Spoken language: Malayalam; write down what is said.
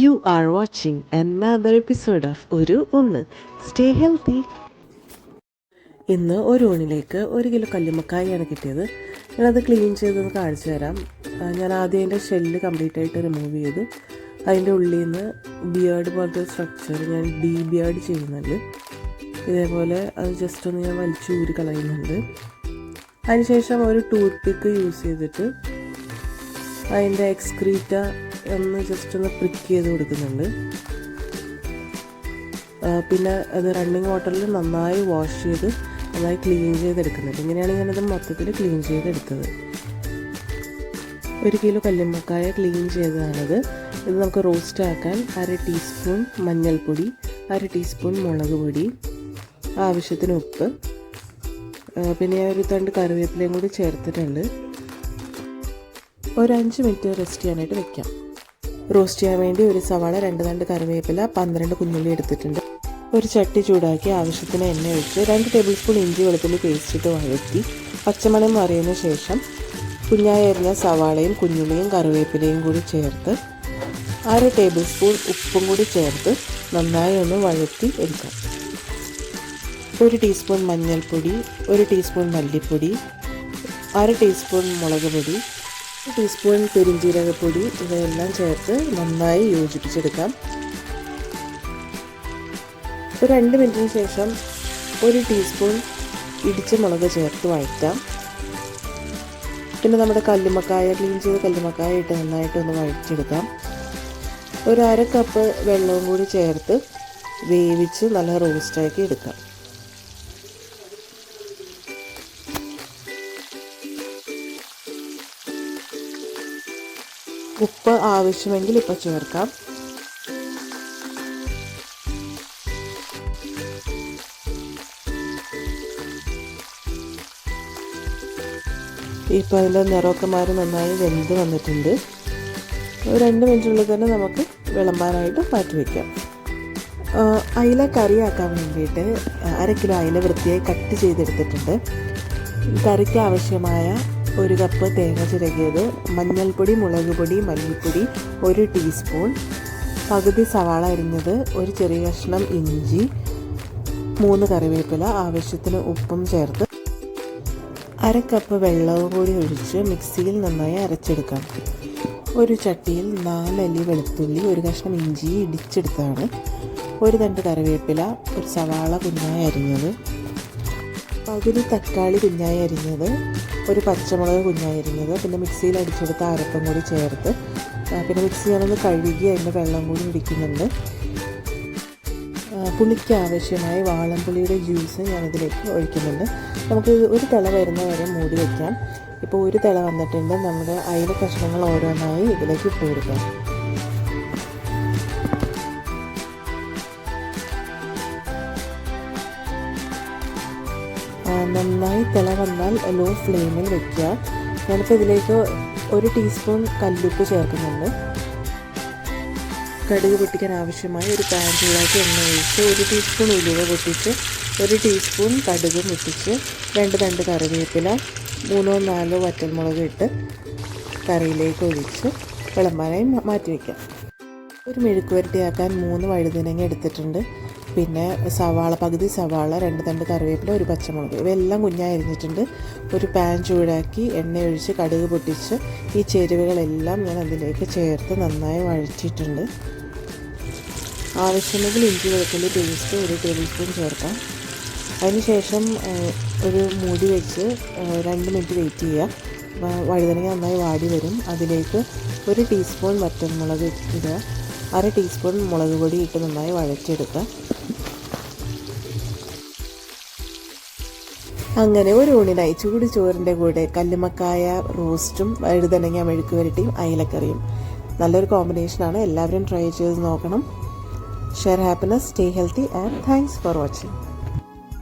You are watching another episode of ഒരു ഒന്ന് സ്റ്റേ ഹെൽത്തി ഇന്ന് ഒരു ഊണിലേക്ക് ഒരു കിലോ കല്ലുമക്കായാണ് കിട്ടിയത്. ഞാനത് ക്ലീൻ ചെയ്തൊന്ന് കാണിച്ചു തരാം. ഞാൻ ആദ്യം അതിന്റെ ഷെല്ല് കംപ്ലീറ്റ് ആയിട്ട് റിമൂവ് ചെയ്ത്. അതിന്റെ ഉള്ളിൽ നിന്ന് ബിയേർഡ് പോലത്തെ സ്ട്രക്ചർ ഞാൻ ഡീ ബിയേർഡ് ചെയ്യുന്നുണ്ട്. ഇതേപോലെ അത് ജസ്റ്റ് ഒന്ന് ഞാൻ വലിച്ചു ഊരി കളയുന്നുണ്ട്. അതിനുശേഷം ഒരു ടൂത്ത് പിക്ക് യൂസ് ചെയ്തിട്ട് അതിന്റെ എക്സ്ക്രീറ്റ ഒന്ന് ജസ്റ്റ് ഒന്ന് പ്രിക്ക് ചെയ്ത് കൊടുക്കുന്നുണ്ട്. പിന്നെ അത് റണ്ണിങ് വാട്ടറിൽ നന്നായി വാഷ് ചെയ്ത് നന്നായി ക്ലീൻ ചെയ്തെടുക്കുന്നുണ്ട് ഇങ്ങനെയാണ് ഞാനത് മൊത്തത്തിൽ ക്ലീൻ ചെയ്തെടുത്തത്. ഒരു കിലോ കല്ലുമ്മക്കായ ക്ലീൻ ചെയ്തതാണിത്. ഇത് നമുക്ക് റോസ്റ്റ് ആക്കാൻ അര ടീസ്പൂൺ മഞ്ഞൾപ്പൊടി അര ടീസ്പൂൺ മുളക് പൊടി ആവശ്യത്തിന് ഉപ്പ് പിന്നെ ഞാൻ ഒരു തണ്ട് കറിവേപ്പിലയും കൂടി ചേർത്തിട്ടുണ്ട്. ഒരു അഞ്ച് മിനിറ്റ് റെസ്റ്റ് ചെയ്യാനായിട്ട് വെക്കാം. റോസ്റ്റ് ചെയ്യാൻ വേണ്ടി ഒരു സവാള രണ്ട് രണ്ട് കറിവേപ്പില പന്ത്രണ്ട് കുഞ്ഞുള്ളി എടുത്തിട്ടുണ്ട്. ഒരു ചട്ടി ചൂടാക്കി ആവശ്യത്തിന് എണ്ണ ഒഴിച്ച് രണ്ട് ടേബിൾ സ്പൂൺ ഇഞ്ചി വെളുത്തുള്ളി പേസ്റ്റ് ഇട്ട് വഴറ്റി പച്ചമണം മറിയതിന് ശേഷം കുഞ്ഞായി അരിഞ്ഞ സവാളയും കുഞ്ഞുള്ളിയും കറിവേപ്പിലയും കൂടി ചേർത്ത് അര ടേബിൾ സ്പൂൺ ഉപ്പും കൂടി ചേർത്ത് നന്നായി ഒന്ന് വഴറ്റി എടുക്കാം. ഒരു ടീസ്പൂൺ മഞ്ഞൾപ്പൊടി ഒരു ടീസ്പൂൺ മല്ലിപ്പൊടി അര ടീസ്പൂൺ മുളക് പൊടി ടീസ്പൂൺ പെരിഞ്ജീരകപ്പൊടി ഇവയെല്ലാം ചേർത്ത് നന്നായി യോജിപ്പിച്ചെടുക്കാം. ഒരു രണ്ട് മിനിറ്റിന് ശേഷം ഒരു ടീസ്പൂൺ ഇടിച്ച മുളക് ചേർത്ത് വഴറ്റാം. പിന്നെ നമ്മുടെ കല്ലുമക്കായ ക്ലീൻ ചെയ്ത കല്ലുമക്കായ ഇട്ട് നന്നായിട്ടൊന്ന് വഴറ്റിയെടുക്കാം. ഒരു അര കപ്പ് വെള്ളവും കൂടി ചേർത്ത് വേവിച്ച് നല്ല റോസ്റ്റാക്കി എടുക്കാം. ഉപ്പ് ആവശ്യമെങ്കിൽ ഇപ്പം ചേർക്കാം. ഇപ്പം അതിന്റെ നിറമൊക്കെ മാറി നന്നായി വെന്ത് വന്നിട്ടുണ്ട്. ഒരു രണ്ട് മിനിറ്റിനുള്ളിൽ തന്നെ നമുക്ക് വിളമ്പാനായിട്ട് മാറ്റി വയ്ക്കാം അയില കറിയാക്കാൻ വേണ്ടിയിട്ട് അര കിലോ അയില വൃത്തിയായി കട്ട് ചെയ്തെടുത്തിട്ടുണ്ട്. കറിക്ക് ആവശ്യമായ ഒരു കപ്പ് തേങ്ങ ചിരകിയത് മഞ്ഞൾപ്പൊടി മുളക് പൊടി മല്ലിപ്പൊടി ഒരു ടീസ്പൂൺ. പകുതി സവാള അരിഞ്ഞത് ഒരു ചെറിയ കഷ്ണം ഇഞ്ചി മൂന്ന് കറിവേപ്പില ആവശ്യത്തിന് ഉപ്പും ചേർത്ത് അര കപ്പ് വെള്ളവും കൂടി ഒഴിച്ച് മിക്സിയിൽ നന്നായി അരച്ചെടുക്കാം. ഒരു ചട്ടിയിൽ നാലല്ലി വെളുത്തുള്ളി ഒരു കഷ്ണം ഇഞ്ചി ഇടിച്ചെടുത്താണ്. ഒരു തണ്ട് കറിവേപ്പില ഒരു സവാള കുഞ്ഞായി അരിഞ്ഞത്. പകുതി തക്കാളി കുഞ്ഞായി അരിഞ്ഞത് ഒരു പച്ചമുളക് കുഞ്ഞായി അരിഞ്ഞത് പിന്നെ മിക്സിയിൽ അടിച്ചെടുത്ത അരപ്പം കൂടി ചേർത്ത് പിന്നെ മിക്സി ഞാനൊന്ന് കഴുകി അതിന്റെ വെള്ളം കൂടി ഇടിക്കുന്നുണ്ട് പുളിക്ക് ആവശ്യമായ വാളംപുളിയുടെ ജ്യൂസ് ഞാനിതിലേക്ക് ഒഴിക്കുന്നുണ്ട്. നമുക്ക് ഒരു തിള വരുന്ന വരെ മൂടി വയ്ക്കാം ഇപ്പോൾ ഒരു തിള വന്നിട്ടുണ്ട്. നമ്മുടെ അയില കഷ്ണങ്ങൾ ഓരോന്നായി ഇതിലേക്ക് ഇട്ട് കൊടുക്കാം. നന്നായി തിള വന്നാൽ ലോ ഫ്ലെയിമിൽ വെക്കുക. ഞാനിപ്പോൾ ഇതിലേക്ക് ഒരു ടീസ്പൂൺ കല്ലുപ്പ് ചേർക്കുന്നുണ്ട്. കടുക് പൊട്ടിക്കാൻ ആവശ്യമായ ഒരു പാൻ ചൂടാക്കി എണ്ണ ഒഴിച്ച് ഒരു ടീസ്പൂൺ ഉലുവ പൊട്ടിച്ച് ഒരു ടീസ്പൂൺ കടുക് മുട്ടിച്ച് രണ്ട് രണ്ട് കറിവേപ്പില മൂന്നോ നാലോ വറ്റൽമുളക് ഇട്ട് കറിയിലേക്ക് ഒഴിച്ച് വിളമ്പാനായി മാറ്റി വയ്ക്കാം ഒരു മെഴുക്ക് വരട്ടിയാക്കാൻ മൂന്ന് വഴുതനങ്ങ എടുത്തിട്ടുണ്ട്. പിന്നെ സവാള പകുതി സവാള രണ്ട് തണ്ട് കറിവേപ്പില ഒരു പച്ചമുളക് ഇവയെല്ലാം കുഞ്ഞായി അരിഞ്ഞിട്ടുണ്ട് ഒരു പാൻ ചൂടാക്കി എണ്ണ ഒഴിച്ച് കടുക് പൊട്ടിച്ച് ഈ ചേരുവകളെല്ലാം ഞാൻ അതിലേക്ക് ചേർത്ത് നന്നായി വഴറ്റിയിട്ടുണ്ട്. ആവശ്യമെങ്കിൽ ഇഞ്ചി വെളുത്തുള്ളി പേസ്റ്റ് ഒരു ടേബിൾ സ്പൂൺ ചേർക്കാം. അതിനുശേഷം ഒരു മൂടി വെച്ച് രണ്ട് മിനിറ്റ് വെയിറ്റ് ചെയ്യുക. വഴുതനങ്ങ നന്നായി വാടി വരും. അതിലേക്ക് ഒരു ടീസ്പൂൺ വറ്റൽമുളക് ഇടുക. അര ടീസ്പൂൺ മുളക് പൊടി ഇട്ട് നന്നായി വഴറ്റിയെടുക്കുക. അങ്ങനെ ഒരു ഊണിനായി ചൂട് ചോറിന്റെ കൂടെ കല്ലുമക്കായ റോസ്റ്റും വഴുതനങ്ങ മെഴുക്ക് വരട്ടിയും അയിലക്കറിയും. നല്ലൊരു കോമ്പിനേഷനാണ് എല്ലാവരും ട്രൈ ചെയ്ത് നോക്കണം. Share happiness stay healthy and thanks for watching